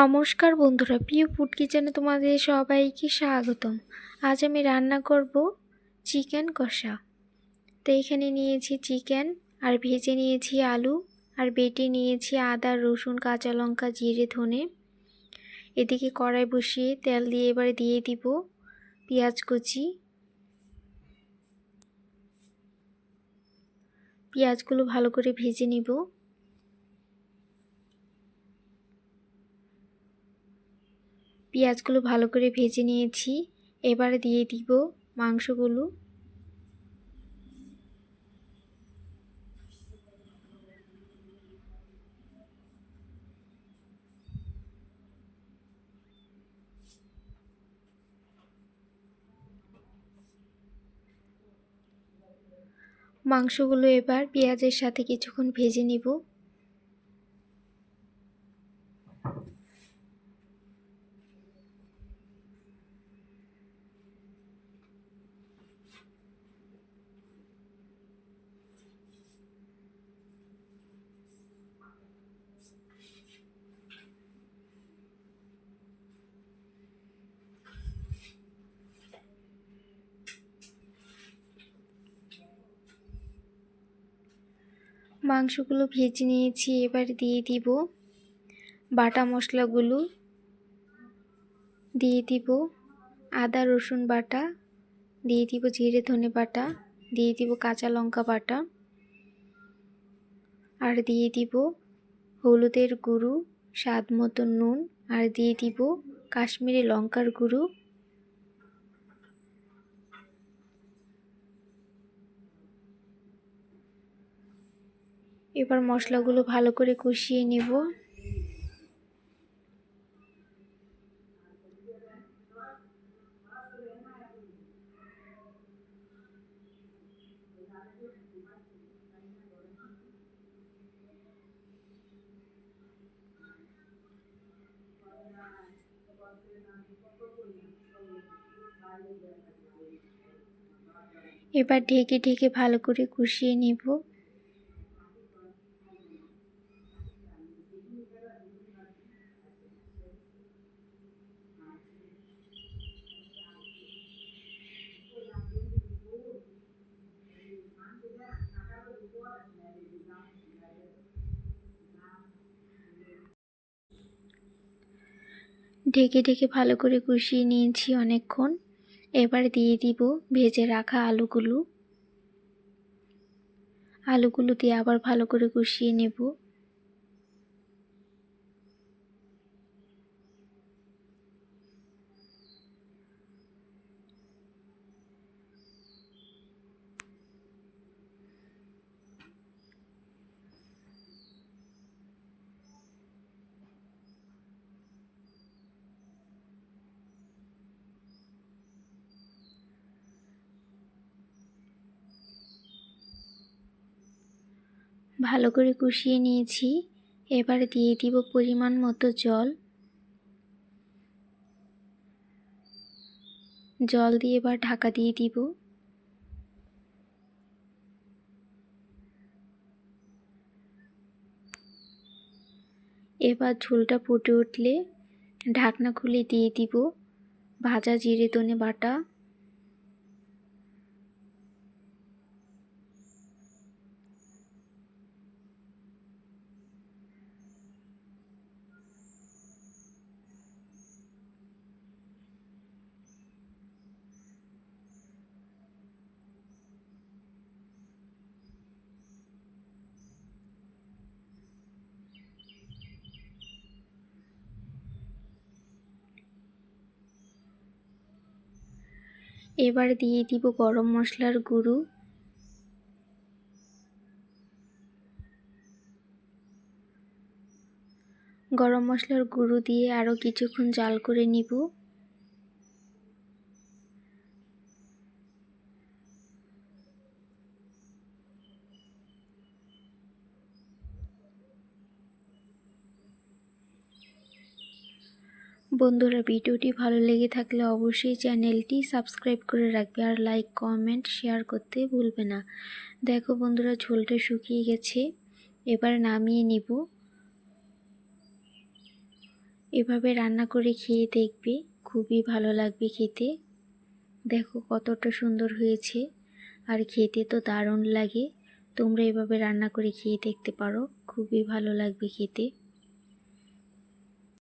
নমস্কার বন্ধুরা, প্রিয় ফুড কিচেনে তোমাদের সবাইকে স্বাগতম। আজ আমি রান্না করব চিকেন কষা। তো এখানে নিয়েছি চিকেন, আর ভেজে নিয়েছি আলু, আর বেটে নিয়েছি আদা, রসুন, কাঁচা লঙ্কা, জিরে, ধনে। এদিকে কড়াই বসিয়ে তেল দিয়ে এবারে দিয়ে দিব পেঁয়াজ কুচি। পেঁয়াজগুলো ভালো করে ভেজে নিব। পেঁয়াজগুলো ভালো করে ভেজে নিয়েছি। এবারে দিয়ে দিব মাংসগুলো। মাংসগুলো এবার পেঁয়াজের সাথে কিছুক্ষণ ভেজে নিব। মাংসগুলো ভেজে নিয়েছি, এবার দিয়ে দিব বাটা মশলাগুলো। দিয়ে দিব আদা, রসুন বাটা, দিয়ে দিব জিরে ধনে বাটা, দিয়ে দিব কাঁচা লঙ্কা বাটা, আর দিয়ে দিব হলুদের গুঁড়ো, স্বাদ মতো নুন, আর দিয়ে দিব কাশ্মীরি লঙ্কার গুঁড়ো। এবার মশলাগুলো ভালো করে কষিয়ে নেব। এবার ঢেকে ঢেকে ভালো করে কষিয়ে নেব। ঢেকে ঢেকে ভালো করে কষিয়ে নিয়েছি অনেকক্ষণ। এবার দিয়ে দিব ভেজে রাখা আলুগুলো। আলুগুলো দিয়ে আবার ভালো করে কষিয়ে নেব। ভালো করে কষিয়ে নিয়েছি। এবার দিয়ে দিব পরিমাণ মতো জল। জল দিয়ে এবার ঢাকা দিয়ে দিব। এবার ঝোলটা ফুটে উঠলে ঢাকনা খুলে দিয়ে দিব। ভাজা জিরে ধনে বাটা। এবার দিয়ে দিব গরম মশলার গুঁড়ো। গরম মশলার গুঁড়ো দিয়ে আরও কিছুক্ষণ জাল করে নিব। বন্ধুরা ভিডিওটি ভালো লেগে থাকলে অবশ্যই চ্যানেলটি সাবস্ক্রাইব করে রাখবে আর লাইক, কমেন্ট, শেয়ার করতে ভুলবে না। দেখো বন্ধুরা ঝোলটা শুকিয়ে গেছে, এবার নামিয়ে নিব। এভাবে রান্না করে খেয়ে দেখবে খুবই ভালো লাগবে খেতে। দেখো কতটা সুন্দর হয়েছে, আর খেতে তো দারুণ লাগে। তোমরা এভাবে রান্না করে খেয়ে দেখতে পারো, খুবই ভালো লাগবে খেতে।